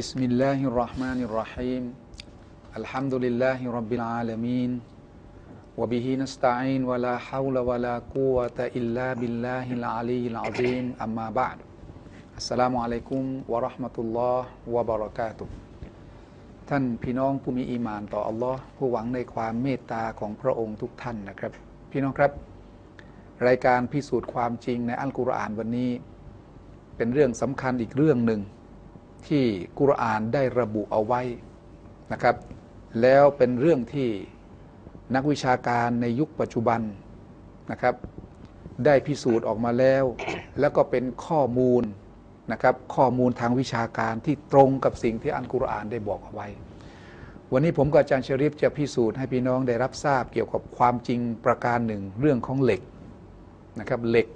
بسم الله الرحمن الرحيم الحمد لله رب العالمين وبه نستعين ولا حول ولا قوة إلا بالله العلي العظيم أما بعد السلام عليكم ورحمة الله وبركاته ท่านพี่น้องผู้มีอีหมานต่ออัลลอฮ์ผู้หวังในความเมตตาของพระองค์ทุกท่านนะครับ พี่น้องครับ รายการพิสูจน์ความจริงในอัลกุรอานวันนี้ เป็นเรื่องสำคัญอีกเรื่องหนึ่ง ที่กุรอานได้ระบุเอาไว้นะครับ แล้วเป็นเรื่องที่นักวิชาการในยุคปัจจุบันนะครับ ได้พิสูจน์ออกมาแล้ว แล้วก็เป็นข้อมูลนะครับ ข้อมูลทางวิชาการที่ตรงกับสิ่งที่อัลกุรอานได้บอกเอาไว้ วันนี้ผมกับอาจารย์ชริฟจะพิสูจน์ให้พี่น้องได้รับทราบเกี่ยวกับความจริงประการหนึ่งเรื่องของเหล็กนะครับเหล็ก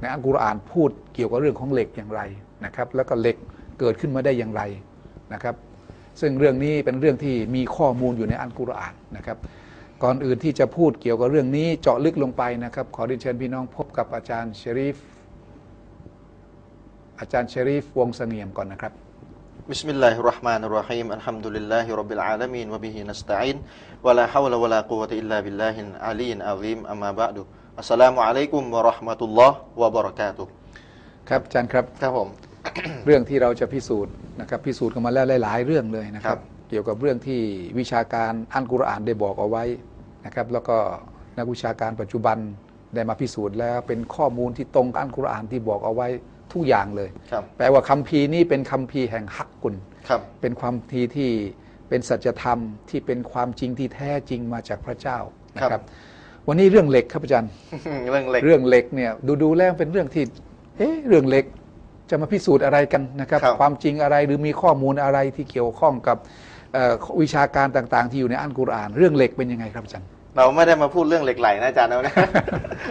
ในอัลกุรอานพูดเกี่ยวกับเรื่องของเหล็กอย่างไรนะครับ แล้วก็เหล็ก เกิดขึ้นมาได้อย่างไรนะครับ ซึ่งเรื่องนี้เป็นเรื่องที่มีข้อมูลอยู่ในอัลกุรอานนะครับ ก่อนอื่นที่จะพูดเกี่ยวกับเรื่องนี้เจาะลึกลงไปนะครับ ขอเรียนเชิญพี่น้องพบกับอาจารย์ชริฟอาจารย์ชริฟวงศ์เสงี่ยมก่อนนะครับ بسم الله الرحمن الرحيم الحمد لله رب العالمين وبه نستعين ولا حول ولا قوة إلا بالله العلي العظيم أما بعد السلام عليكم ورحمة الله وبركاته ครับอาจารย์ครับ ครับผม เรื่องที่เราจะพิสูจน์นะครับพิสูจน์กันมาแล้วหลาย ๆ เรื่องเลยนะคครัรับบเกี่ยวกับเรื่องที่วิชาการอัลกุรอานได้บอกเอาไว้นะครับแล้วก็นักวิชาการปัจจุบันได้มาพิสูจน์แล้วเป็นข้อมูลที่ตรงกับอัลกุรอานที่บอกเอาไว้ทุกอย่างเลยครับแปลว่าคัมภีร์นี้เป็นคัมภีร์แห่งฮักกุลครับเป็นความทีที่เป็นสัจธรรมที่เป็นความจริงที่แท้จริงมาจากพระเจ้านะครับ วันนี้เรื่องเหล็กครับอาจารย์ เรื่องเหล็กเรื่องเหล็กเนี่ยดูดูๆแล้วเป็นเรื่องที่ เอ๊ะเรื่องเหล็ก จะมาพิสูจน์อะไรกันนะครับ ครับ ความจริงอะไรหรือมีข้อมูลอะไรที่เกี่ยวข้องกับเอ่อวิชาการต่างๆ ที่อยู่ในอัลกุรอานเรื่องเหล็กเป็นยังไงครับอาจารย์เราไม่ได้มาพูดเรื่องเหล็กไหลนะอาจารย์นะ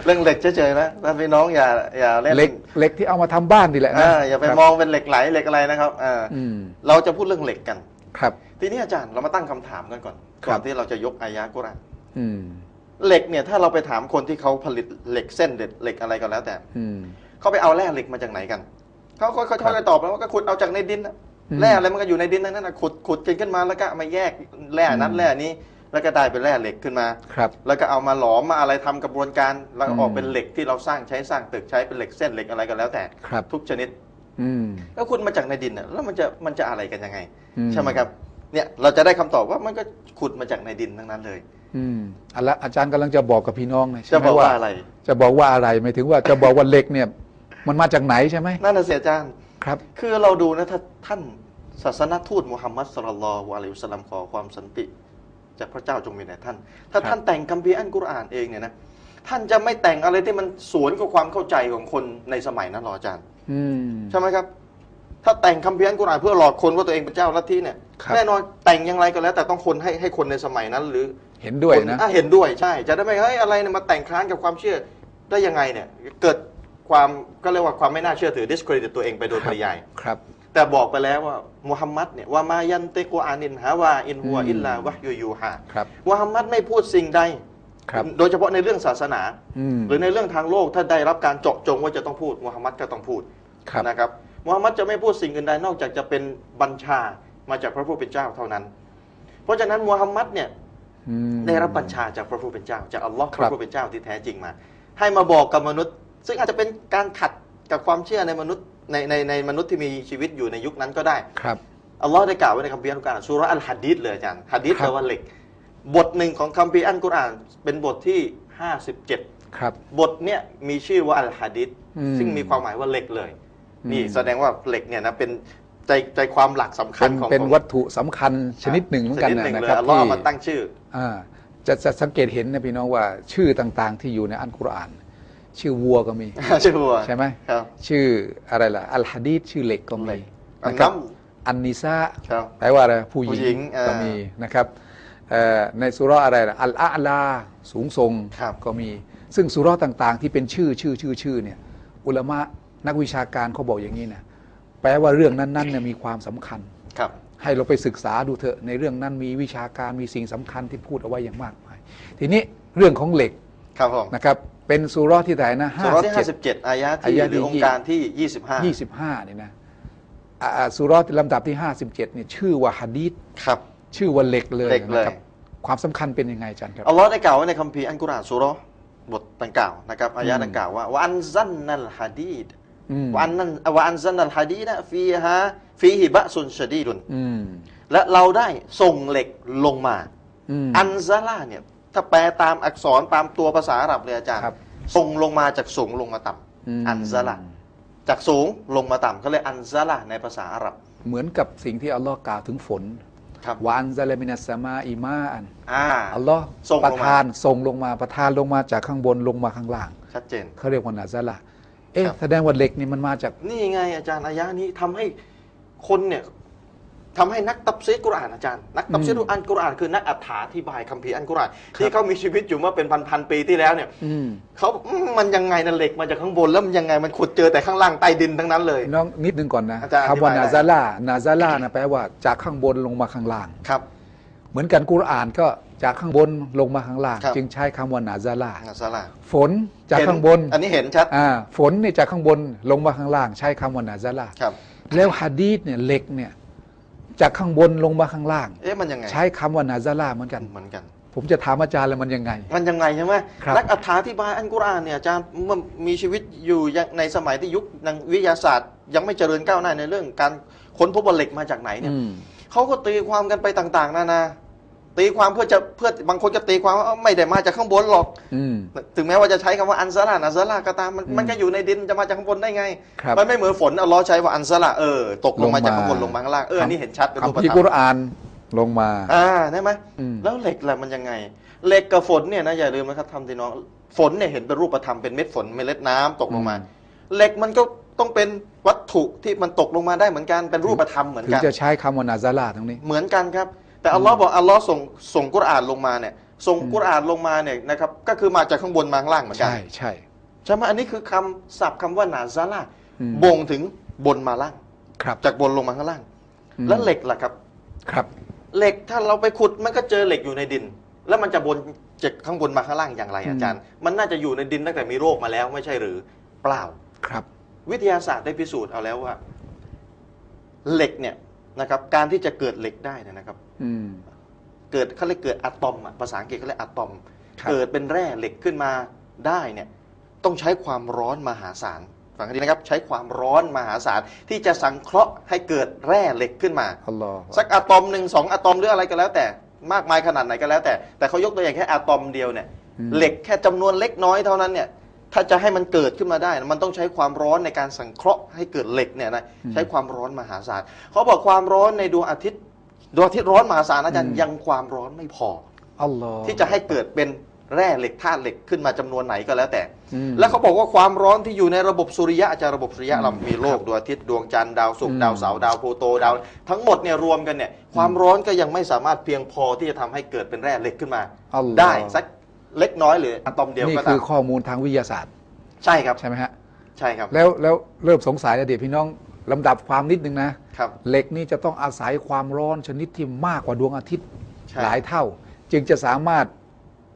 เรื่องเหล็กเฉยๆนะท่านพี่น้องอย่าอย่าเล่นเหล็กเหล็กที่เอามาทำบ้านนี่แหละเอนะออย่าไปครับมองเป็นเหล็กไหลเหล็กอะไรนะครับเออออืมเราจะพูดเรื่องเหล็กกัน ครับ ทีนี้อาจารย์เรามาตั้งคำถามกันก่อนครับ ก่อนที่เราจะยกอายะกุรอานอืมเหล็กเนี่ยถ้าเราไปถามคนที่เขาผลิตเหล็กเส้นเด็ดเหล็กอะไรก็แล้วแต่ อืมเขาไปเอาแร่เหล็กมาจากไหนกัน เขาเขาเขาครับเขาจะตอบแล้วว่าก็ขุดเอาจากในดินนะอืมแร่อะไรมันก็อยู่ในดินทั้งนั้นนะขุดขุดกันขึ้นมาแล้วก็เอามาแยกแร่นั้นอืมแร่นี้ แล้วก็ได้เป็นแร่เหล็กขึ้นมาครับ แล้วก็เอามาหลอมมาอะไรทำกระบวนการแล้วก็ออกอืมเป็นเหล็กที่เราสร้างใช้สร้างตึกใช้เป็นเหล็กเส้นเหล็กอะไรก็แล้วแต่ครับทุกชนิดอืมแล้วคุณมาจากในดินน่ะแล้วมันจะมันจะอะไรกันยังไงอืมใช่ไหมครับเนี่ยเราจะได้คำตอบว่ามันก็ขุดมาจากในดินทั้งนั้นเลยอืมอันละอาจารย์กำลังจะบอกกับพี่น้องนะใช่จะไหมบอกว่าว่าอะไร จะบอกว่าอะไรหมายถึงว่าจะบอกว่าเหล็กเนี่ย มันมาจากไหนใช่ไหมนั่นน่ะเสียอาจารย์ ครับ คือเราดูนะถ้าท่านศาสนทูตมุฮัมมัดสุลลัลลอฮุอะลัยฮิวะสัลลัมขอความสันติ จากพระเจ้าจงมีแด่ท่าน ถ้าครับท่านแต่งคัมภีร์อัลกุรอานเองเนี่ยนะท่านจะไม่แต่งอะไรที่มันสวนกับความเข้าใจของคนในสมัยนั้นหรออาจารย์อืมใช่ไหมครับ ถ้าแต่งคัมภีร์อัลกุรอานเพื่อหลอกคนว่าตัวเองเป็นเจ้าลัทธิเนี่ยครับแน่นอนแต่งอย่างไรก็แล้ว แต่ต้องคนให้ให้คนในสมัยนั้น หรือเห็นด้วยคนะอ่เห็นด้วยใช่ จะได้ไม่เฮ้ยอะไรเนี่ยมาแต่งค้านกับความเชื่อได้ยังไงเนี่ย เกิด ความก็เรียกว่าความไม่น่าเชื่อถือ discredit ตัวเองไปโดยปริยายครับ แต่บอกไปแล้วว่ามุฮัมมัดเนี่ยว่ามายันเตกุอานินฮาวาอินฮัวอืมอิลลาวะฮยูยูฮาครับมุฮัมมัดไม่พูดสิ่งใดครับโดยเฉพาะในเรื่องศาสนาอืมหรือในเรื่องทางโลกถ้าได้รับการเจาะจงว่าจะต้องพูดมุฮัมมัดก็ต้องพูดครับนะครับมุฮัมมัดจะไม่พูดสิ่งอื่นใดนอกจากจะเป็นบัญชามาจากพระผู้เป็นเจ้าเท่านั้น เพราะฉะนั้นมุฮัมมัดเนี่ยอืมได้รับบัญชาจากพระผู้เป็นเจ้า จากอัลลอฮ์คพรับระผู้เป็นเจ้าที่แท้จริงมา ให้มาบอกกับมนุษย์ ซึ่งอาจจะเป็นการขัดกับความเชื่อในมนุษย์ในในในมนุษย์ที่มีชีวิตอยู่ในยุคนั้นก็ได้ครับอัลลอฮ์ได้กล่าวไว้ในคัมภีร์อัลกุรอานสุราะห์อัลฮัดดีษเลยอาจารย์ฮัดดีษครับแปลว่าเหล็ก บทหนึ่งของคัมภีร์อัลกุรอานเป็นบทที่ 57 ครับ บทเนี่ยมีชื่อว่าอัลฮัดดีษอืมซึ่งมีความหมายว่าเหล็กเลยอืมนี่แสดงว่าเหล็กเนี่ยนะเป็นใจใจความหลักสำคัเป็ญนของเป็นของวัตถุสำคัญชนิดหนึ่งเหมือนกันชดหนะเลยครับอัลลอฮ์ที่เอามาตั้งชื่ออ่าจะจะสังเกตเห็นนะพี่น้องว่าชื่อต่างๆ ที่อยู่ในอัลกุรอาน ชื่อวัวก็มี ชื่อวัวใช่ไหมครับ ชื่ออะไรล่ะ อัลฮะดีษชื่อเหล็กก็เหล็มีกอันนะครับน้อันนิซาครับแปลว่าอะไรผู้ผู้หหญิญิงงอ่าก็มีนะครับเอ่อในสุราะห์อะไรล่ะอัลอาลาสูงส่งครับก็มี ซึ่งสุราะห์ต่างๆ ที่เป็นชื่อชื่อชื่อชื่อเนี่ยอุลามะนักวิชาการเขาบอกอย่างนี้นะแปลว่าเรื่องนั้นๆเนี่ยมีความสำคัญครับ ให้เราไปศึกษาดูเถอะในเรื่องนั้นมีวิชาการมีสิ่งสำคัญที่พูดเอาไว้อย่างมากมาย ทีนี้เรื่องของเหล็กครับผมนะครับ เป็นสุราะห์ที่ไหนนะสุราะห์ที่57 57อายะอาที่ยะหรือที่องค์การที่25 25เนี่ยนะอ่าอ่าสุเราะห์ลำดับที่57เนี่ยชื่อว่าฮะดีษครับชื่อว่าเหล็กเลยเหล็กเลยนะครับความสำคัญเป็นยังไงอาจารย์ครับอัลลอฮ์ได้กล่าวไว้ในคัมภีร์อันกุรอานสุเราะห์บทดังกล่าวนะครับอายะห์อืมดังกล่าวว่าวันซันนัลฮะดีดอืมวันนั้นวันซันนัลฮะดีดฟีฮะฟีฮิบะซุนชะดีดุนอืมและเราได้ส่งเหล็กลงมาอืมอันซาลาเนี่ย ถ้าแปลตามอักษรตามตัวภาษาอาหรับเลยอาจารย์ครับส่งลงมาจากสูงลงมาต่ำอืมอันซาลาจากสูงลงมาต่ำเขาเรียกอันซาลาในภาษาอาหรับ เหมือนกับสิ่งที่อัลลอฮ์กล่าวถึงฝนครับ วานซาเลมินัสสมาอิมาอันอ่า อัลลอฮ์ส่งลงมา ประทานส่งลงมาประทานลงมาจากข้างบนลงมาข้างล่างชัดเจน เขาเรียกว่านาซาละเอ๊ะครับ แสดงว่าเหล็กนี่มันมาจาก นี่ไงอาจารย์อายะนี้ทำให้คนเนี่ย ทำให้นักตับซีดกุรอานอาจารย์ นักตับซีดอืมอันกุรอานคือนักอธิบายคัมภีร์อันกุรอานที่เขามีชีวิตอยู่เมื่อเป็นพันๆปีที่แล้วเนี่ยอืมเขาอืมมันยังไงนะเหล็กมาจากข้างบนแล้วมันยังไงมันขุดเจอแต่ข้างล่างใต้ดินทั้งนั้นเลยน้องนิดนึงก่อนนะอาจารย์อธิคำว่าบายได้นาซาลานาซาลานะแปลว่าจากข้างบนลงมาข้างล่างครับ เหมือนกันกุรอานก็จากข้างบนลงมาข้างล่างครับจึงใช้คำว่านาซาลานาซาลาฝนจากเห็นข้างบน อันนี้เห็นชัดอ่าฝนนี่จากข้างบนลงมาข้างล่าง ใช้คำว่านาซาลาครับแล้วฮะดีษเนี่ยเหล็กเนี่ย จากข้างบนลงมาข้างล่าง เอ๊ะมันยังไง ใช้คำว่านาซาลาเหมือนกัน เหมือนกัน ผมจะถามอาจารย์แล้วมันยังไง มันยังไงใช่ไหมครับ นักอธิบายอันกุรอานเนี่ยอาจารย์เมื่อมีชีวิตอยู่ยังในสมัยที่ยุคนักวิทยาศาสตร์ ยังไม่เจริญก้าวหน้าในเรื่องการค้นพบว่าเหล็กมาจากไหนเนี่ยอืม เขาก็ตีความกันไปต่าง ๆ นานา ตีความเพื่อจะเพื่อบางคนก็ตีความว่าเอ้าไม่ได้มาจากข้างบนหรอกอืมถึงแม้ว่าจะใช้คำว่าอันซาลาอันซาลาก็ตามมันอืมมันก็อยู่ในดินจะมาจากข้างบนได้ไงครับมันไม่เหมือนฝนอัลลอฮ์ใช้ว่าอันซาลาเออตกลงมาลงมาจากข้างบนลงมาข้างล่างเอออันนี้เห็นชัดเป็นรูปคำที่ธรกุรมรอานลงมาอ่าได้ไหมอืมแล้วเหล็กล่ะมันยังไง เหล็กกับฝนเนี่ยนะอย่าลืมนะครับทำที่น้องฝนเนี่ยเห็นเป็นรูปธรรมเป็นเม็ดฝนเมล็ดน้ำตกลงมาอืมเหล็กมันก็ต้องเป็นวัตถุที่มันตกลงมาได้เหมือนกันเป็นรูปธรรมเหมือนถึงกันจะใช้คำว่านาซาลาตรงนี้เหมือนกันครับ แต่อัลลอฮ์บอกอัลลอฮ์ส่งส่งกุรอานลงมาเนี่ยส่งกุรอานลงมาเนี่ยนะครับก็คือมาจากข้างบนมาข้างล่างเหมือนกันใช่ใช่ใช่ไหมอันนี้คือคำศัพท์คำว่านาซาลาอืมบ่งถึงบนมาล่างครับจากบนลงมาข้างล่างอืมแล้วเหล็กล่ะครับครับ เหล็กถ้าเราไปขุดมันก็เจอเหล็กอยู่ในดิน แล้วมันจะบนจากข้างบนมาข้างล่างอย่างไรอาจารย์ มันน่าจะอยู่ในดินตั้งแต่มีโรคมาแล้วไม่ใช่หรือเปล่าครับ วิทยาศาสตร์ได้พิสูจน์เอาแล้วว่า เหล็กเนี่ย นะครับการที่จะเกิดเหล็กได้เนยนะครับอืมเกิดเขาเรียกเกิดอะตอมอะภาษาอังกฤษเขาเรียกอะตอม ครับเกิดเป็นแร่เหล็กขึ้นมาได้เนี่ยต้องใช้ความร้อนมหาศาลฟังให้ดีนะครับใช้ความร้อนมหาศาลที่จะสังเคราะห์ให้เกิดแร่เหล็กขึ้นมา อัลลอฮ์สักอะตอมหนึ่งสองอะตอมหรืออะไรก็แล้ว แต่มากมายขนาดไหนก็แล้วแต่แต่เขายกตัวอย่างแค่อะตอมเดียวเนี่ย อืม เหล็กแค่จำนวนเล็กน้อยเท่านั้นเนี่ย ถ้าจะให้มันเกิดขึ้นมาได้นะมันต้องใช้ความร้อนในการสังเคราะห์ให้เกิดเหล็กเนี่ยนะใช้ความร้อนมหาศาลเขาบอกความร้อนในดวงอาทิตย์ดวงอาทิตย์ร้อนมหาศาลนะอาจารย์ยังความร้อนไม่พออัลลอฮ์ที่จะให้เกิดเป็นแร่เหล็กธาตุเหล็กขึ้นมาจำนวนไหนก็แล้วแต่อืมแล้วเขาบอกว่าความร้อนที่อยู่ในระบบสุริยะอาจารย์ระบบสุริยะอืมเรามีโลกดวงอาทิตย์ดวงจันทร์ดาวศุกอืร์มดาวเสาร์ดาวพลูโตดาว ทั้งหมดเนี่ยรวมกันเนี่ยความร้อนก็ยังไม่สามารถเพียงพอที่จะทำให้เกิดเป็นแร่เหล็กขึ้นมาอัลลอฮ์ได้สัก เล็กน้อยหรืออะตอมเดียวนี่ก็คืตาอมข้อมูลทางวิทยาศาสตร์ใช่ครับ ใช่ไหมฮะใช่ครับแล้วแล้วเริ่มสงสัยแล้วเดี๋ยวพี่น้องลำดับความนิดนึงนะครับ เหล็กนี่จะต้องอาศัยความร้อนชนิดที่มากกว่าดวงอาทิตย์ใช่ หลายเท่า จึงจะสามารถ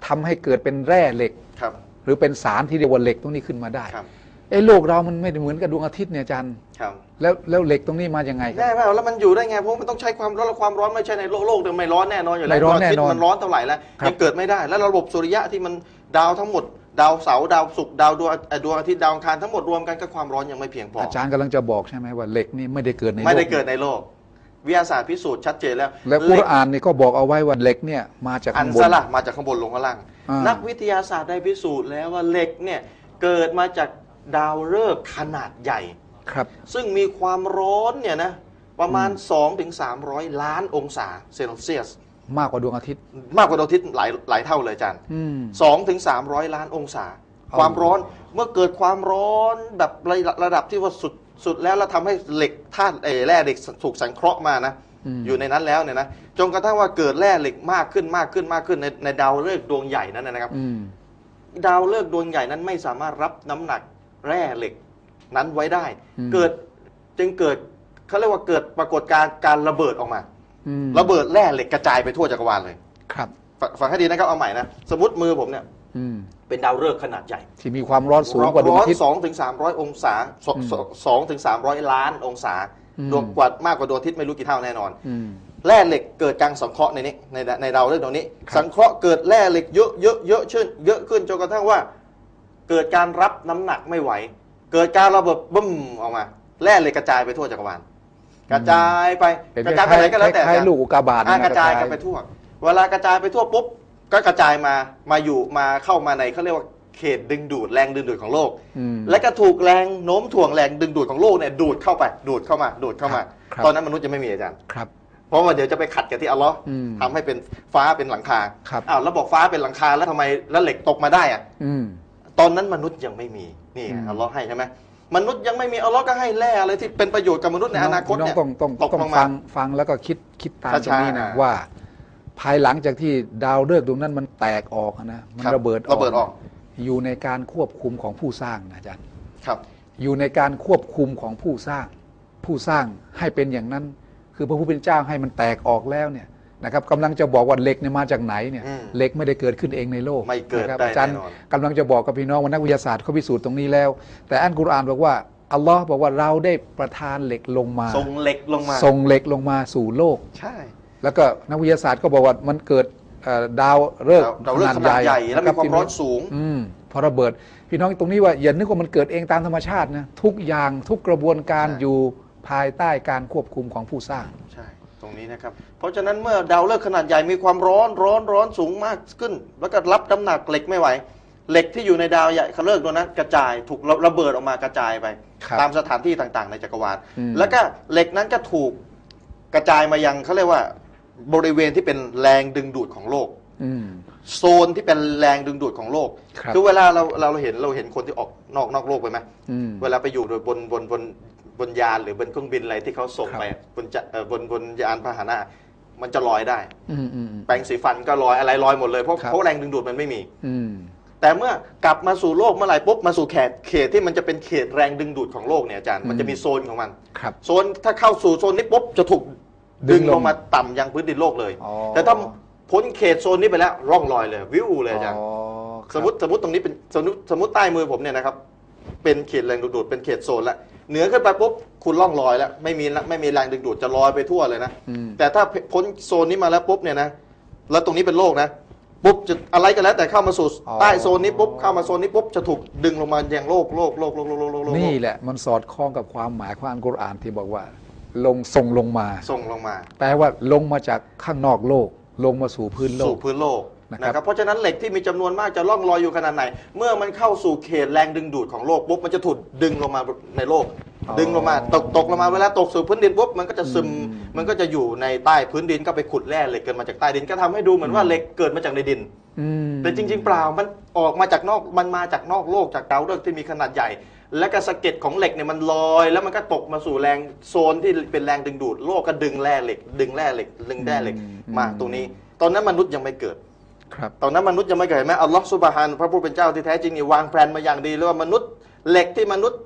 ทำให้เกิดเป็นแร่เหล็ก ครับ หรือเป็นสารที่เรียกว่าเหล็กตรงนี้ขึ้นมาได้ ครับ ไอ้โลกเรามันไม่ได้เหมือนกับดวงอาทิตย์เนี่ยอาจารย์ ครับแล้วแล้วเหล็กตรงนี้มายังไงคได้รับไหมแล้วมันอยู่ได้ไงเพราะมันต้องใช้ความร้อนแล้วความร้อนไม่ใช่ในโลกโลกเดิมไม่ร้อนแน่นอนอยู่แล้วไม่ร้อนดวงาทิตย์แน่นอนมันร้อนเท่าไหร่แล้วครับ ยังเกิดไม่ได้ แล้วระบบสุริยะที่มันดาวทั้งหมด ดาวเสาร์ดาวศุกร์ดาวดวงเอ่อดวงอาทิตย์ดาวอังคารทั้งหมดรวมกันก็ความร้อนยังไม่เพียงพออาจารย์กำลังจะบอกใช่ไหมว่าเหล็กนี่ไม่ได้เกิดในโลกไม่ได้เกิดในโลก วิทยาศาสตร์พิสูจน์ชัดเจนแล้วแล้วกุรอานนี่ก็บอกเอาไว้ว่าเหล็กเนี่ยมาจากอันข้างบนซะละมาจากข้างบนลงข้างล่าง อ่านั นักวิทยาศาสตร์ได้พิสูจน์แล้วว่าเหล็กเนี่ยเกิดมาจาก ดาวฤกษ์ขนาดใหญ่ ครับ ซึ่งมีความร้อนเนี่ยนะประมาณ 2-300 ล้านองศาเซลเซียส มากกว่าดวงอาทิตย์ มากกว่าดวงอาทิตย์หลายหลายเท่าเลยอาจารย์อืม สองถึงสามร้อยล้านองศา เอา ความร้อนเมื่อเกิดความร้อนแบบระระดับที่ว่าสุดสุดแล้วแล้วทำให้เหล็กธาตุเออแร่เหล็กถูกสังเคราะห์มานะ มอยู่ในนั้นแล้วเนี่ยนะจนกระทั่งว่าเกิดแร่เหล็กมากขึ้นมากขึ้นมากขึ้นในในดาวฤกษ์ดวงใหญ่นั้นนะครับ อืม ดาวฤกษ์ดวงใหญ่นั้นไม่สามารถรับน้ำหนัก แร่เหล็กนั้นไว้ได้ อืม เกิดจึงเกิดเขาเรียกว่าเกิดปรากฏการณ์การระเบิดออกมา อืมระเบิดแร่เหล็กกระจายไปทั่วจักรวาลเลยครับฝฟังให้ดีนะครับเอาใหม่นะสมมติมือผมเนี่ยอืมเป็นดาวฤกษ์ขนาดใหญ่ ที่มีความร้อนสูงกว่าดวงร้ออานทิตย์สองถึงสามร้อยองศาสอืมสสองถึงสามร้อยล้านองศาอืม ดวงกว่ามากกว่าดวงอาทิตย์ไม่รู้กี่เท่าแน่นอน อืม แร่เหล็กเกิดการสังเคราะห์ในนี้ในในดาวเรื่องตรงนี้ ครับ สังเคราะห์เกิดแร่เหล็กเยอะเยอะเยอะขึ้นเยอะขึ้นจนกระทั่งว่า เกิดการรับน้ำหนักไม่ไหว เกิดการระเบิดบึ้มออกมาแร่เหล็กกระจายไปทั่วจักรวาลกระจายไปเป็นกระจายไปไหนก็แล้วแต่คล้ายๆลูกอุกกาบาตอะนะกระจายกันไปทั่ว เวลากระจายไปทั่วปุ๊บก็กระจายมามาอยู่มาเข้ามาในเขาเรียกว่าเขตดึงดูดแรงดึงดูดของโลกอืมและก็ถูกแรงโน้มถ่วงแรงดึงดูดของโลกเนี่ยดูดเข้าไปดูดเข้ามาดูดเข้ามาครับตอนนั้นมนุษย์ยังไม่มีอาจารย์ครับเพราะว่าเดี๋ยวจะไปขัดกับที่อัลเลอฮ์อืมทำให้เป็นฟ้าเป็นหลังคาครับอ้าวแล้วบอกฟ้าเป็นหลังคาแล้วทำไมแล้วเหล็กตกมาได้อะอืม ตอนนั้นมนุษย์ยังไม่มีนี่ไงอืมอัลเลอฮ์ให้ใช่ไหมมนุษย์ยังไม่มีอัลเลอฮ์ก็ให้แร่อะไรที่เป็นประโยชน์กับมนุษย์ในอนาคตน้องเนี่ยต้องต้องตกต้องลงฟัมางฟังแล้วก็คิดคิดตามตรช้างๆนี้นะอ่าว่า ภายหลังจากที่ดาวฤกษ์ดวงนั้นมันแตกออกนะมันครับระเบิดระเบิดออก อยู่ในการควบคุมของผู้สร้างนะอาจารย์ครับ อยู่ในการควบคุมของผู้สร้าง ผู้สร้างให้เป็นอย่างนั้น คือพระผู้เป็นเจ้าให้มันแตกออกแล้วเนี่ย นะครับกำลังจะบอกว่าเหล็กเนี่ยมาจากไหนเนี่ยอืมเหล็กไม่ได้เกิดขึ้นเองในโลกไม่เกิดนะครับได้อาจารย์แน่นอนกำลังจะบอกกับพี่น้องว่านักวิทยาศาสตร์เขาพิสูจน์ตรงนี้แล้ว แต่อันกุรอานบอกว่าอัลลอฮ์บอกว่าเราได้ประทานเหล็กลงมาส่งเหล็กลงมา ส่งเหล็กลงมาสู่โลก ใช่ แล้วก็นักวิทยาศาสตร์ก็บอกว่ามันเกิดเอ่อดาวฤกษ์ดาวฤกษ์ขนาดใหญ่แล้วมีความร้อนสูง อืมพอระเบิด พี่น้องตรงนี้ว่าอย่านึกว่ามันเกิดเองตามธรรมชาตินะทุกอย่างทุกกระบวนการใช่อยู่ภายใต้การควบคุมของผู้สร้าง ใช่ ตรงนี้นะครับ เพราะฉะนั้นเมื่อดาวฤกษ์ขนาดใหญ่มีความร้อนร้อนร้อนสูงมากขึ้น แล้วก็รับน้ำหนักเหล็กไม่ไหว เหล็กที่อยู่ในดาวใหญ่เขาเลิกตัวนั้นกระจายถูกระระเบิดออกมากระจายไป ครับตามสถานที่ต่างๆ ในจักรวาลอืม แล้วก็เหล็กนั้นก็ถูกกระจายมายังเขาเรียกว่าบริเวณที่เป็นแรงดึงดูดของโลก อืม โซนที่เป็นแรงดึงดูดของโลกครับ อเวลาเราเราเห็นเราเห็นคนที่ออกนอกนอกโลกไปไหมอืม เวลาไปอยู่โดยบนบนบน บนยานหรือบนเครื่องบินอะไรที่เขาส่งครับไปบนจะเอ่อบนบนยานพาหนะ มันจะลอยได้อืมอืมอืม แปรงสีฟันก็ลอยอะไรลอยหมดเลยเพราะครับ เพราะแรงดึงดูดมันไม่มี อืม แต่เมื่อกลับมาสู่โลกเมื่อไหร่ปุ๊บมาสู่เขตเขตที่มันจะเป็นเขตแรงดึงดูดของโลกเนี่ยอาจารย์มันจะมีโซนของมัน ครับ โซนถ้าเข้าสู่โซนนี้ปุ๊บจะถูกดึดึงงลลงงมาต่ำยังพื้นดินโลกเลย อ๋อ แต่ถ้าพ้นเขตโซนนี้ไปแล้วร่องรอยเลย วิวเลยอาจารย์อ๋อคสรับมมติสมมติตรงนี้เป็นสมมติสมมติใต้มือผมเนี่ยนะครับเป็นเขตแรงดึงดูดเป็นเขตโซนแล้ว เหนือขึ้นไปปุ๊บคุณล่องลอยแล้วไม่มีไม่มีแรงดึงดูดจะลอยไปทั่วเลยนะแต่ถ้าพ้นโซนนี้มาแล้วปุ๊บเนี่ยนะแล้วตรงนี้เป็นโลกนะปุ๊บจะอะไรก็แล้วแต่เข้ามาสู่ใต้โซนนี้ปุ๊บเข้ามาโซนนี้ปุ๊บจะถูกดึงลงมาอย่างโลกโลกโลกโลกโลกโลกนี่แหละมันสอดคล้องกับความหมายของอันกุรอานที่บอกว่า ลงส่งลงมาส่งลงมา แปลว่าลงมาจากข้างนอกโลก ลงมาสู่พื้นโลกสู่พื้นโลก นะครับนะครับเพราะฉะนั้นเหล็กที่มีจำนวนมากจะล่องลอยอยู่ขนาดไหน เมื่อมันเข้าสู่เขตแรงดึงดูดของโลกปุ๊บมันจะถูกดึงลงมาในโลก ดึงลงมาตกตกลงมาเวลาตกสู่พื้นดินปุ๊บมันก็จะซึมมันก็จะอยู่ในใต้พื้นดินก็ไปขุดแร่เหล็กเกิดมาจากใต้ดินก็ทำให้ดูเหมือนว่าเหล็กเกิดมาจากในดินอืมแต่จริง ๆ เปล่ามันออกมาจากนอกมันมาจากนอกโลกจากดาวฤกษ์ที่มีขนาดใหญ่ และก็สะเก็ดของเหล็กเนี่ยมันลอย แล้วมันก็ตกมาสู่แรงโซนที่เป็นแรงดึงดูด โลกก็ดึงแร่เหล็ก ดึงแร่เหล็ก ดึงแร่เหล็กมาตรงนี้ ตอนนั้นมนุษย์ยังไม่เกิด ครับตอนนั้นมนุษย์ยังไม่เกิดเห็นไหมอัลลอฮฺสุบฮานพระผู้เป็นเจ้าที่แท้จริงนี่วางแผนมาอย่างดีเลยว่ามนุษย์เหล็กที่มนุษย์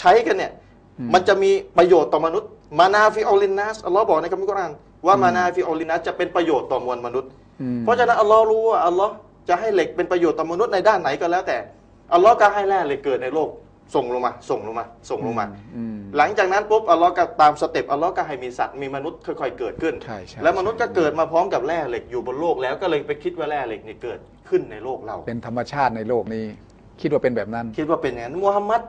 ใช้กันเนี่ยอืมมันจะมีประโยชน์ต่อมนุษย์ มานาฟิออลินนัสอัลลอฮ์บอกในคัมภีร์กุรอานว่ามานาฟิออลินนัสจะเป็นประโยชน์ต่อมวลมนุษย์อืมเพราะฉะนั้นอัลลอฮ์รู้ว่าอัลลอฮ์จะให้เหล็กเป็นประโยชน์ต่อมนุษย์ในด้านไหนก็แล้วแต่อัลลอฮ์ก็ให้แร่เหล็กเกิดในโลก ส่งลงมา ส่งลงมา ส่งลงมา อืม หลังจากนั้นปุ๊บอัลลอฮ์ก็ตามสเต็ปอัลลอฮ์ก็ให้มีสัตว์มีมนุษย์ค่อยๆเกิดขึ้น ใช่ใช่ แล้วมนุษย์ก็เกิดมาพร้อมกับแร่เหล็กอยู่บนโลกแล้วก็เลยไปคิดว่าแร่เหล็กนี่เกิดขึ้นในโลกเรา เป็นธรรมชาติในโลกนี้ คิดว่าเป็นแบบนั้น คิดว่าเป็นอย่างนั้นมูฮัมมัด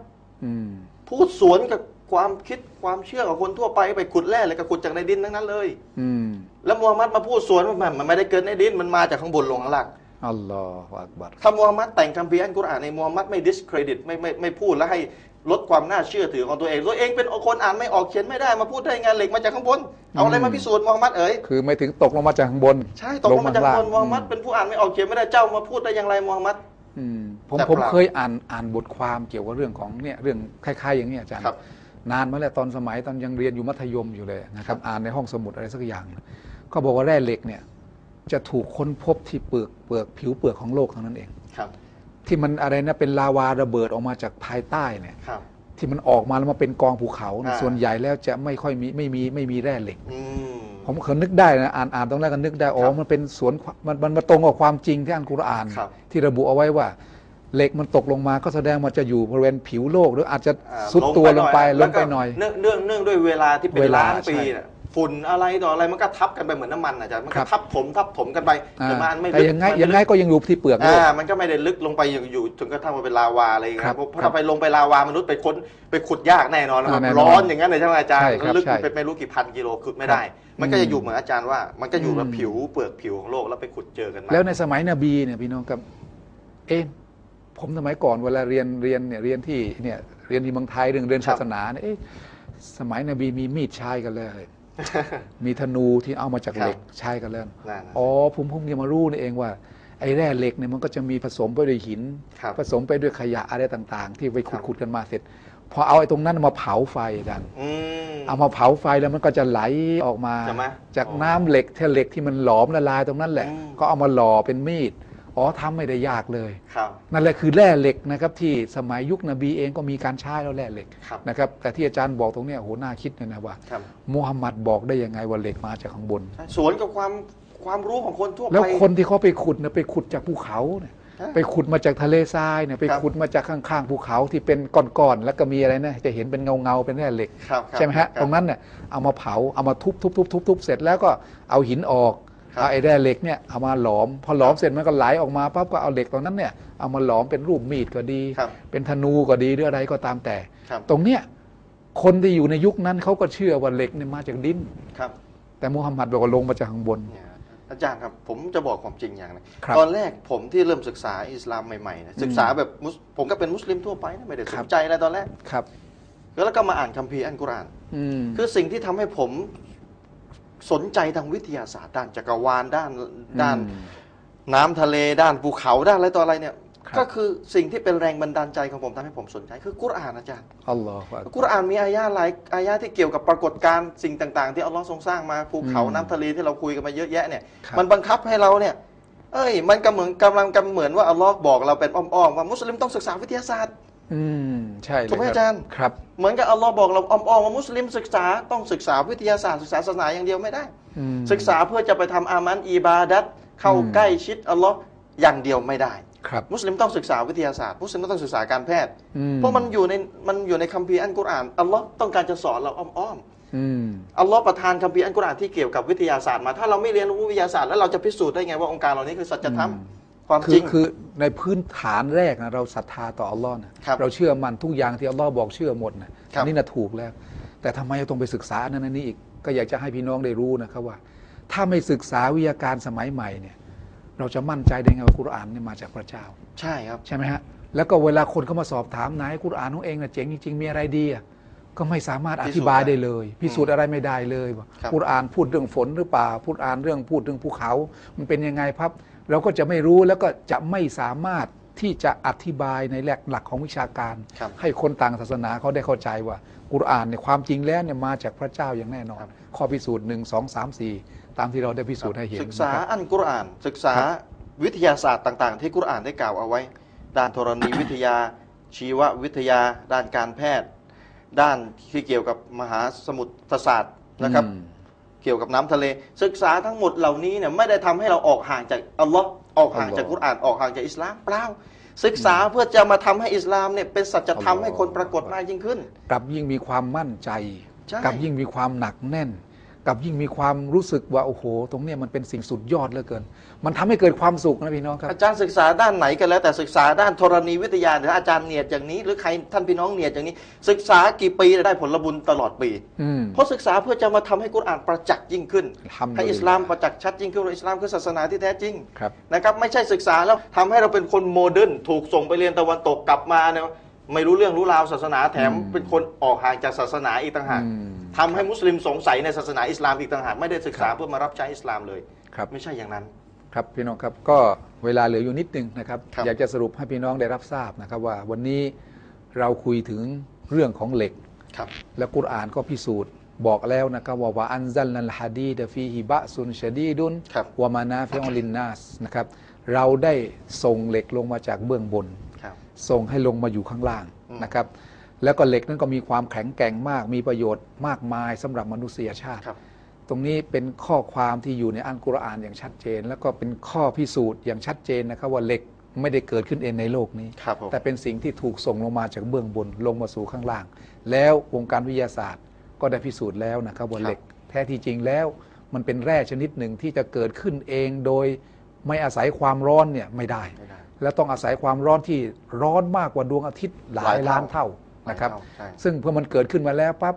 อืม พูดสวนกับความคิดความเชื่อของคนทั่วไปไปขุดแร่เหล็กก็ขุดจากในดินทั้งนั้นเลย อืม แล้วมูฮัมมัดมาพูดสวนว่ามันมันไม่ได้เกิดในดินมันมาจากข้างบนลงข้างล่าง อัลลอฮฺอักบัรถ้ามูฮัมมัดแต่งคัมภีร์อันกุรอานในมูฮัมมัดไม่ discredit ไม่ไม่ไม่พูดแล้วให้ลดความน่าเชื่อถือของตัวเองตัวเองเป็นคนอ่านไม่ออกเขียนไม่ได้มาพูดได้ไงเหล็กมาจากข้างบน เอาอะไรมาพิสูจน์มูฮัมมัดเอ๋ยคือไม่ถึงตกลงมาจากข้างบน ใช่ตกลงมาจากข้างบนลมูฮัมมัดเป็นผู้อ่านไม่ออกเขียนไม่ได้เจ้ามาพูดได้อย่างไรมูฮัมมัดอืมผมแต่ผมเปล่าเคยอ่านอ่านบทความเกี่ยวกับเรื่องของเนี่ยเรื่องคล้ายๆอย่างนี้อาจารย์ครับนานมาแล้วตอนสมัยตอนยังเรียนอยู่มัธยมอยู่เลยนะครับอ่านในห้องสมุดอะไรสักอย่าง ก็บอกว่าแร่เหล็กเนี่ย จะถูกค้นพบที่เปลือกเปลือกผิวเปลือกของโลกเท่านั้นเอง ครับ ที่มันอะไรนะเป็นลาวาระเบิดออกมาจากภายใต้เนี่ย ครับ ที่มันออกมาแล้วมาเป็นกองภูเขาเนี่ยอ่า ส่วนใหญ่แล้วจะไม่ค่อยมีไม่มีไม่มีแร่เหล็ก อืม ผมเคยนึกได้นะอ่านอ่านตรงแรกก็นึกได้อ๋อครับมันเป็นสวนมันมันมาตรงกับความจริงที่อันกุรอาน ครับที่ระบุเอาไว้ว่า เหล็กมันตกลงมาก็แสดงมันจะอยู่บริเวณผิวโลก หรืออาจจะอ่าสุดตัวลงไปลแวงก็ไปหน่อย เนื่องเนื่องเนื่องด้วยเวลาที่เป็นเวลาล้านปีใช่ น่ะ ฝุ่นอะไรต่ออะไรมันก็ทับกันไปเหมือนน้ำมันอาจารย์มันครัก็บ ทับถมทับถมกันไปอ่าแต่มันไม่แต่ลึกยังไงมันม่ยังไงลึกก็ยังอยู่ที่เปลือกโลกอ่ามันก็ไม่ได้ลึกลงไปอยู่อยู่ถึงกระทั่งมาเป็นลาวาอะไรอย่างเงี้ครัยบเพราะครับถ้าไปลงไปลาวามนุษย์ไปค้นไปขุดยากแน่นอนแล้วอ่ามันแน่นอนร้อนอย่างนั้นเลยใช่ไหมอาจารย์ใช่ครับลึกใช่เป็นไม่รู้กี่พันกิโลขุดไม่ได้ มันก็จะอยู่เหมือนอาจารย์ว่า มันก็อยู่แบบอืม ผิวเปลือกผิวของโลกแล้วไปขุดเจอกันมา แล้วในสมัยนบีเนี่ยพี่น้องครับ เอ๊ะผมสมัยก่อนเวลาเรียนเรียนเนี่ยเรียนที่เนี่ยเรียนที่เมืองไทยเรื่องเรียนศาสนาเนี่ยเอ๊ะสมัยนบีมีมีดใช้กันเลย มีธนูที่เอามาจากครับเหล็กใช้กันแล้วนั่นน่ะอ๋อผมเพิ่งจะมารู้นี่เองว่า ไอ้แร่เหล็กเนี่ยมันก็จะมีผสมไปด้วยหิน ครับ ผสมไปด้วยขยะอะไรต่างๆ ที่ไปครัขุดบขุดกันมาเสร็จ พอเอาไอ้ตรงนั้นมาเผาไฟกันอืม เอามาเผาไฟแล้วมันก็จะไหลออกมา ใช่ไหมจากอ๋อน้ำเหล็กที่เหล็กที่มันหลอมละลายตรงนั้นแหละ อืม ก็เอามาหล่อเป็นมีด อ๋อทำไม่ได้ยากเลย ครับ นั่นแหละคือแร่เหล็กนะครับที่สมัยยุคนบีเองก็มีการใช้แล้วแร่เหล็กครับ นะครับแต่ที่อาจารย์บอกตรงเนี้ยโหน่าคิดเลยนะว่าครับมูฮัมหมัดบอกได้ยังไงว่าเหล็กมาจากข้างบนใช่สวนกับความความรู้ของคนทั่วไป แล้วคนที่เขาไปขุดเนี่ยไปขุดจากภูเขาเนี่ยฮะไปขุดมาจากทะเลทรายเนี่ยไปครับ ขุดมาจากข้างๆภูเขาที่เป็นก้อนๆแล้วก็มีอะไรนะจะเห็นเป็นเงาๆเป็นแร่เหล็ก ครับครับใช่ไหมฮะคบ ตรงนั้นเนี่ยเอามาเผาเอามาทุบทุบทุบทุบทุบเสร็จแล้วก็เอาหินออกครับ เอาไอ้แร่เหล็กเนี่ยเอามาหลอม พอหลอมเสร็จมันก็ไหลออกมาปั๊บก็เอาเหล็กตรงนั้นเนี่ยเอามาหลอมเป็นรูปมีดก็ดีครับเป็นธนูก็ดีหรืออะไรก็ตามแต่ครับตรงเนี้ยคนที่อยู่ในยุคนั้นเขาก็เชื่อว่าเหล็กเนี่ยมาจากดินครับ แต่มูฮัมหมัดบอกว่าลงมาจากข้างบนเนี่ยอาจารย์ครับผมจะบอกความจริงอย่างหนึงครับตอนแรกผมที่เริ่มศึกษาอิสลามใหม่ๆเนี่ยศึกษาแบบมุสผมก็เป็นมุสลิมทั่วไปนะไม่ได้สครันบใจอะไรตอนแรกครับ แล้วก็มาอ่านคัมภีร์อัลกุรอานอืมคือสิ่งที่ทำให้ผม สนใจทางวิทยาศาสตร์ด้านจักรวาลด้านด้านอืมน้ำทะเลด้านภูเขาด้านอะไรต่ออะไรเนี่ย ครับ ก็คือสิ่งที่เป็นแรงบันดาลใจของผมทำให้ผมสนใจ คือกุรอานอาจารย์ อัลลอฮฺ กุรอานมีอายะห์หลายอายะห์ที่เกี่ยวกับปรากฏการณ์สิ่งต่างๆ ที่อัลลอฮ์ทรงสร้างมาภูเขาอืมน้ำทะเลที่เราคุยกันมาเยอะแยะเนี่ย ครับ มันบังคับให้เราเนี่ย เอ้ย มันก็เหมือนกำลังกำเหมือนว่าอัลลอฮ์บอกเราเป็นอ้อมๆว่ามุสลิมต้องศึกษาวิทยาศาสตร์ อืมใช่เลยถูกไหมคบอาจารย์ครับ เหมือนกับอัลลอฮ์บอกเราอ้อมๆว่ามุสลิมศึกษาต้องศึกษาวิทยาศาสตร์ศึกษาศาสนาอย่างเดียวไม่ได้อืมศึกษาเพื่อจะไปทำอามันอีบาดัตเข้าอืมใกล้ชิดอัลลอฮ์อย่างเดียวไม่ได้ครับมุสลิมต้องศึกษาวิทยาศาสตร์ มุสลิมต้องศึกษาการแพทย์อืเพราะมันอยู่ในมันอยู่ในคัมภีร์อัลกุรอานอัลลอฮ์ต้องการจะสอนเราอ้อมๆอืมอัลลอฮ์ประทานคัมภีร์อัลกุรอานที่เกี่ยวกับวิทยาศาสตร์มา ถ้าเราไม่เรียนรู้วิทยาศาสตร์แล้วเราจะพิสูจน์ได้ไงว่าองค์การเหล่านี้คือสัจธรรมอืม ความคืจริองคือในพื้นฐานแรกนะเราศรัทธาต่ออัลลอฮ์นะครับเราเชื่อมันทุกอย่างที่อัลลอฮ์บอกเชื่อหมดนะครับ อันนี่นะถูกแล้ว แต่ทำไมเราต้องไปศึกษาอันนั้นอันนี้อีกก็อยากจะให้พี่น้องได้รู้นะครับว่า ถ้าไม่ศึกษาวิทยาการสมัยใหม่เนี่ย เราจะมั่นใจได้ไงว่ากุรอานเนี่ยมาจากพระเจ้า ใช่ครับ ใช่ไหมฮะ แล้วก็เวลาคนเข้ามาสอบถามนายกุรอานของเองนะเจ๋งจริงๆมีอะไรดีอะก็ไม่สามารถอธิบายได้เลย พิสูจน์อะไรไม่ได้เลยว่าครับ กุรอานพูดเรื่องฝนหรือเปล่าพูดอ่านเรื่องพูดเรื่องภูเขา มันเป็นยังไงครับ เราก็จะไม่รู้แล้วก็จะไม่สามารถที่จะอธิบายในแหลกหลักของวิชาการครับให้คนต่างศาสนาเขาได้เข้าใจว่ากุรอานเนี่ยความจริงแล้วเนี่ยมาจากพระเจ้าอย่างแน่นอน ข้อพิสูจน์หนึ่งสองสามสี่ตามที่เราได้พิสูจน์ให้เห็นศึกษานะครับอัลกุรอาน ศึกษาครับวิทยาศาสตร์ต่าง ๆ ที่กุรอานได้กล่าวเอาไว้ ด้านธรณีวิทยา ชีววิทยา ด้านการแพทย์ ด้านที่เกี่ยวกับมหาสมุทรศาสตร์นะครับอืมเกี่ยวกับน้ำทะเล ศึกษาทั้งหมดเหล่านี้เนี่ยไม่ได้ทำให้เราออกห่างจากอัลลอฮ์ออกห่างจากอัลลอฮ์กุรอานออกห่างจากอิสลามเปล่าศึกษาเพื่อจะมาทำให้อิสลามเนี่ยเป็นสัจธรรมอัลลอฮ์ให้คนปรากฏมากยิ่งขึ้น กลับยิ่งมีความมั่นใจใช่กลับยิ่งมีความหนักแน่น กลับยิ่งมีความรู้สึกว่าโอ้โห ตรงเนี้ยมันเป็นสิ่งสุดยอดเหลือเกิน มันทำให้เกิดความสุขนะพี่น้องครับ อาจารย์ศึกษาด้านไหนกันแล้วแต่ศึกษาด้านธรณีวิทยาหรืออาจารย์เนียดอย่างนี้ หรือใครท่านพี่น้องเนียดอย่างนี้ ศึกษากี่ปีได้ผลบุญตลอดปีอืมเพราะศึกษาเพื่อจะมาทำให้กุรอานประจักษ์ยิ่งขึ้นอัลฮัมดุลิลลาห์ให้อิสลามประจักษ์ชัดยิ่งขึ้นว่าอิสลามคือศาสนาที่แท้จริงครับนะครับไม่ใช่ศึกษาแล้วทำให้เราเป็นคนโมเดิร์นถูกส่งไปเรียนตะวันตกกลับมาเนี่ยไม่รู้เรื่องรู้ราวศาสนาแถมอืมเป็นคนออกห่างจากศาสนาอีกต่างหากอืม ทำให้มุสลิมสงสัยในศาสนาอิสลามอีกต่างหากไม่ได้ศึกษาเพื่อมารับใช้อิสลามเลยครับไม่ใช่อย่างนั้น ครับพี่น้องครับก็เวลาเหลืออยู่นิดนึงนะครับครับอยากจะสรุปให้พี่น้องได้รับทราบนะครับว่าวันนี้เราคุยถึงเรื่องของเหล็กครับและกุรอานก็พิสูจน์บอกแล้วนะครับว่าว่าอันซัลนัลฮะดีดฟีฮิบะซุนชะดีดุนครับวามานาฟิอลินนัสนะครับเราได้ส่งเหล็กลงมาจากเบื้องบนครับส่งให้ลงมาอยู่ข้างล่างอืมนะครับ แล้วก็เหล็กนั้นก็มีความแข็งแกร่งมาก มีประโยชน์มากมายสำหรับมนุษยชาติครับตรงนี้เป็นข้อความที่อยู่ในอัลกุรอานอย่างชัดเจน แล้วก็เป็นข้อพิสูจน์อย่างชัดเจนนะครับว่าเหล็กไม่ได้เกิดขึ้นเองในโลกนี้ครับผมแต่เป็นสิ่งที่ถูกส่งลงมาจากเบื้องบนลงมาสู่ข้างล่าง แล้ววงการวิทยาศาสตร์ก็ได้พิสูจน์แล้วนะครับว่าเหล็กแท้ที่จริงแล้ว มันเป็นแร่ชนิดหนึ่งที่จะเกิดขึ้นเองโดยไม่อาศัยความร้อนเนี่ยไม่ได้ไม่ได้แล้วต้องอาศัยความร้อนที่ร้อนมากกว่าดวงอาทิตย์หลาหลายยล้านเท่าเท่า นะครับหลายเท่าใช่ซึ่งพอมันเกิดขึ้นมาแล้วปั๊บ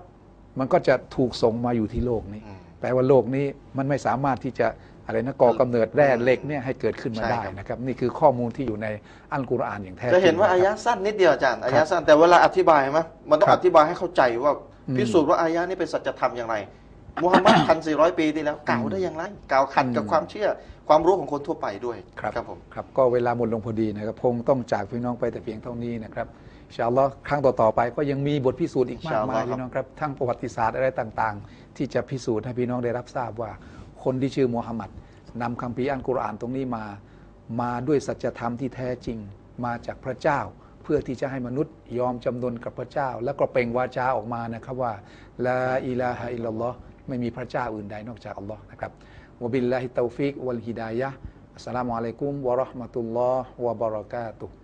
มันก็จะถูกส่งมาอยู่ที่โลกนี้อืมแปลว่าโลกนี้มันไม่สามารถที่จะอะไรนะก่อกำเนิดแร่เหล็กเนี่ยให้เกิดขึ้นมาใช่ได้ครับนะครับ นี่คือข้อมูลที่อยู่ในอัลกุรอานอย่างแท้จริงจะเห็นว่าะครับอายะสั้นนิดเดียวอาจารย์อายะสั้นแต่เวลาอธิบายไหมมันต้องครัอบธิบายให้เข้าใจว่าอืมพิสูจน์ว่าอายะนี้เป็นสัจธรรมอย่างไรมุฮัมมัดพันสี่ร้อยปีที่แล้วกล่าวได้อย่างไรกล่าวขัดกับอืมความเชื่อความรู้ของคนทั่วไปด้วยครับครับผมครับก็เวลาหมดลงพอดีนะครับคงต้องจากพี่น้องไปแต่เพียงเท่านี้นะครับ อินชาอัลลอฮ์ครั้งต่อ ๆ ไปก็ยังมีบทพิสูจน์อีกมากมายอินชาอัลลอฮ์ครับพี่น้องครับ ทั้งประวัติศาสตร์อะไรต่างๆ ที่จะพิสูจน์ให้พี่น้องได้รับทราบว่า คนที่ชื่อมูฮัมหมัดนำคัมภีร์อัลกุรอานตรงนี้มา มาด้วยสัจธรรมที่แท้จริง มาจากพระเจ้า เพื่อที่จะให้มนุษย์ยอมจำนนกับพระเจ้า แล้วก็เปล่งวาจาออกมานะครับว่าลาอิลาฮะอิลลัลลอฮ์ไม่มีพระเจ้าอื่นใดนอกจากอัลลอฮ์นะครับวะบิลลาฮิตตอฟิกวัลฮิดายะฮ์อัสสลามุอะลัยกุมวะเราะห์มะตุลลอฮ์วะบะเราะกาตุฮ์